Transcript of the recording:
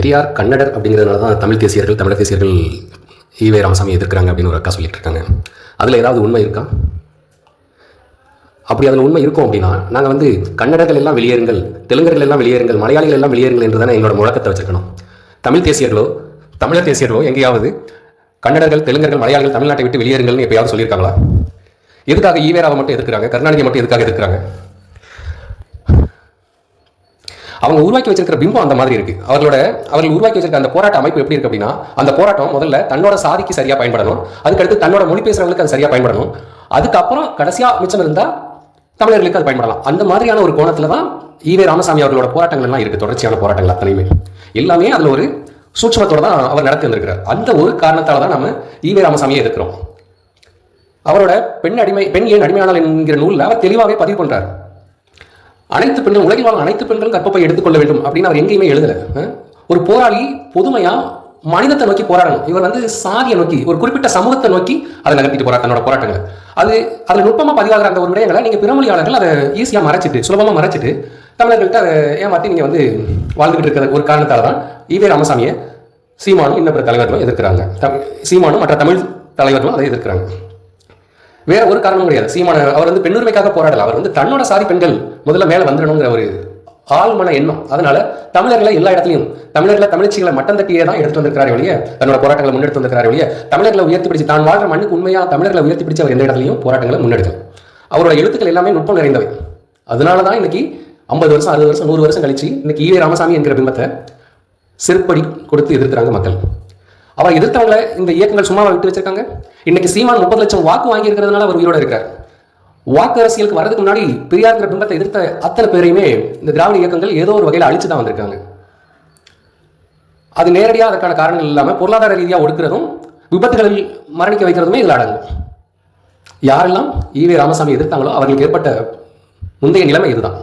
பெரியார் கன்னடர் அப்படிங்கிறதுனால தான் தமிழ் தேசியர்கள் தமிழர் தேசியர்கள் ஈவே ராமசாமி எதிர்க்கிறாங்க அப்படின்னு ஒரு அக்கா சொல்லிட்டு இருக்காங்க அதில் ஏதாவது உண்மை இருக்கா? அப்படி அதில் உண்மை இருக்கும் அப்படின்னா நாங்கள் வந்து கன்னடர்கள் எல்லாம் வெளியேறுங்கள் தெலுங்கர்கள் எல்லாம் வெளியேறுங்கள் மலையாளிகள் எல்லாம் வெளியேறுங்கள் என்று தானே எங்களோட முழக்கத்தை வச்சிருக்கணும். தமிழ் தேசியர்களோ தமிழர் தேசியர்களோ எங்கேயாவது கன்னடர்கள் தெலுங்கர்கள் மலையாளிகள் தமிழ்நாட்டை விட்டு வெளியேறுங்கள்னு எப்பயாவது சொல்லியிருக்காங்களா? எதுக்காக ஈவேராவை மட்டும் எதிர்க்கிறாங்க கருணாநிதி மட்டும் எதுக்காக எதிர்க்கிறாங்க? அவங்க உருவாக்கி வச்சிருக்கிற பிம்பம் அந்த மாதிரி இருக்கு. அவர்களோட அவர்கள் உருவாக்கி வச்சிருக்க அந்த போராட்ட அமைப்பு எப்படி இருக்கு அப்படின்னா அந்த போராட்டம் முதல்ல தன்னோட சாதிக்கு சரியா பயன்படணும். அதுக்கடுத்து தன்னோட மொழி பேசுறவங்களுக்கு அது சரியா பயன்படணும். அதுக்கப்புறம் கடைசியா மிச்சம் இருந்தா தமிழர்களுக்கு அது பயன்படலாம். அந்த மாதிரியான ஒரு கோணத்துல தான் ஈவே ராமசாமி அவர்களோட போராட்டங்கள் எல்லாம் இருக்கு. தொடர்ச்சியான போராட்டங்கள் அத்தனையுமே. எல்லாமே அதுல ஒரு சூட்சமத்தோட தான் அவர் நடத்தி வந்திருக்கிறார். அந்த ஒரு காரணத்தால தான் நம்ம ஈவே ராமசாமியை எதிர்க்கிறோம். அவரோட பெண் அடிமை பெண் ஏன் அடிமையானால் என்கிற நூலில் அவர் தெளிவாகவே பதிவு பண்றாரு. அனைத்து பெண்கள் உலகில் வாழும் அனைத்து பெண்களும் கற்பப்பை எடுத்துக்கொள்ள வேண்டும் அப்படின்னு அவர் எங்கேயுமே எழுதலை. ஒரு போராளி பொதுமையா மனிதத்தை நோக்கி போராடணும். இவர் வந்து சாதியை நோக்கி ஒரு குறிப்பிட்ட சமூகத்தை நோக்கி அதை நகர்த்திட்டு போறா தன்னோட போராட்டங்களை. அது அதில் நுட்பமா பதிவாகிற அந்த ஒரு விடயங்களை நீங்க பிறமொழியாளர்கள் அதை ஈஸியாக மறைச்சிட்டு சுலபமாக மறைச்சிட்டு தமிழர்கள்ட்ட அதை ஏமாற்றி நீங்கள் வந்து வாழ்ந்துகிட்டு இருக்கிற ஒரு காரணத்தால் தான் ஈவே ராமசாமியை சீமானும் இன்னும் பிற தலைவர்களும் எதிர்க்கிறாங்க. தமிழ் சீமானும் மற்ற தமிழ் தலைவர்களும் அதை எதிர்க்கிறாங்க. வேற ஒரு காரணமும் கிடையாது. சீமான அவர் வந்து பெண்ணுரிமைக்காக போராடல. அவர் வந்து தன்னோட சாதி பெண்கள் முதல்ல மேல வந்துடணுங்கிற ஒரு ஆழ்மன எண்ணம். அதனால தமிழர்களை எல்லா இடத்துலையும் தமிழர்களை தமிழ்ச்சிகளை மட்டம் தட்டியே தான் எடுத்து வந்திருக்கிறார் ஒழிய தன்னோட போராட்டங்களை முன்னெடுத்து வந்திருக்கிறார் ஒழிய தமிழர்களை உயர்த்தி பிடிச்சு தான் வாழ்ற மண்ணுக்கு உண்மையா தமிழர்களை உயர்த்தி பிடிச்சு அவர் எந்த இடத்துலையும் போராட்டங்களை முன்னெடுக்கல. அவரோட எழுத்துக்கள் எல்லாமே நுட்பம் நிறைந்தவை. அதனால தான் இன்னைக்கு ஐம்பது வருஷம் அறுபது வருஷம் நூறு வருஷம் கழிச்சு இன்னைக்கு ஈவே ராமசாமி என்கிற பிம்பத்தை செருப்படி கொடுத்து எதிர்க்கிறாங்க மக்கள். அவர் எதிர்த்தவங்களை இந்த இயக்கங்கள் சும்மா விட்டு வச்சிருக்காங்க? இன்னைக்கு சீமான் முப்பது லட்சம் வாக்கு வாங்கி இருக்கிறதுனால அவர் உயிரோட இருக்கார். வாக்கு அரசியலுக்கு வரதுக்கு முன்னாடி பெரியார்ங்கிற பிம்பத்தை எதிர்த்த அத்தனை பேரையுமே இந்த திராவிட இயக்கங்கள் ஏதோ ஒரு வகையில் அழிச்சு தான் வந்திருக்காங்க. அது நேரடியாக அதற்கான காரணங்கள் இல்லாமல் பொருளாதார ரீதியாக ஒடுக்கிறதும் விபத்துகளில் மரணிக்க வைக்கிறதுமே இதில் அடங்கும். யாரெல்லாம் ஈவே ராமசாமி எதிர்த்தாங்களோ அவர்களுக்கு ஏற்பட்ட முந்தைய நிலைமை இதுதான்.